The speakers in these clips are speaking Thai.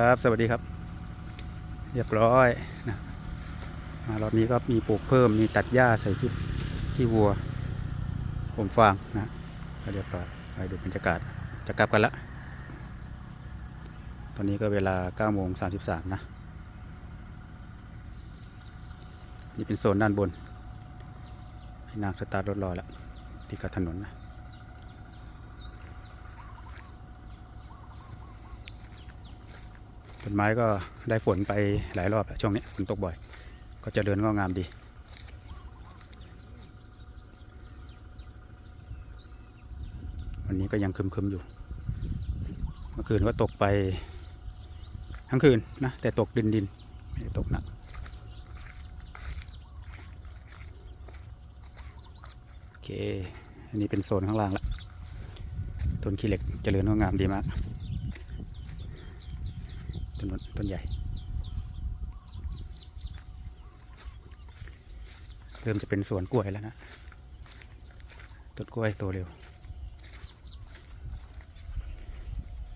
ครับ สวัสดีครับ เรียบร้อยนะมารอบนี้ก็มีปลูกเพิ่มมีตัดหญ้าใส่ที่ที่วัวผมฟางนะก็เรียบร้อยไปดูบรรยากาศจะกลับกันละตอนนี้ก็เวลา9โมง33 นะ นี่เป็นโซนด้านบนพี่นางสตาร์ทรถรอแล้ว ที่กับถนนนะ ต้นไม้ก็ได้ฝนไปหลายรอบช่วงนี้ฝนตกบ่อย ก็จะเดินก็งามดี วันนี้ก็ยังคึมๆอยู่ เมื่อคืนก็ตกไปทั้งคืนนะ แต่ตกดินดินไม่ได้ตกหนักโอเค อันนี้เป็นโซนข้างล่างละต้นขี้เหล็กเจริญงอกงามดีมาก ต้นต้นใหญ่ เริ่มจะเป็นสวนกล้วยแล้วนะต้นกล้วยโตเร็ว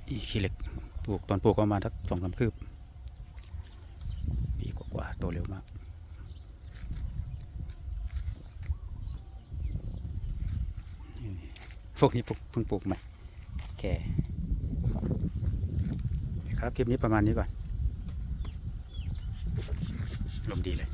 อีขี้เหล็กปลูกตอนปลูกประมาณสักสองสามคืบปีกว่าๆโตเร็วมากพวกนี้ปลูกเพิ่งปลูกใหม่แก่ ครับคลิปนี้ประมาณนี้ก่อนลมดีเลย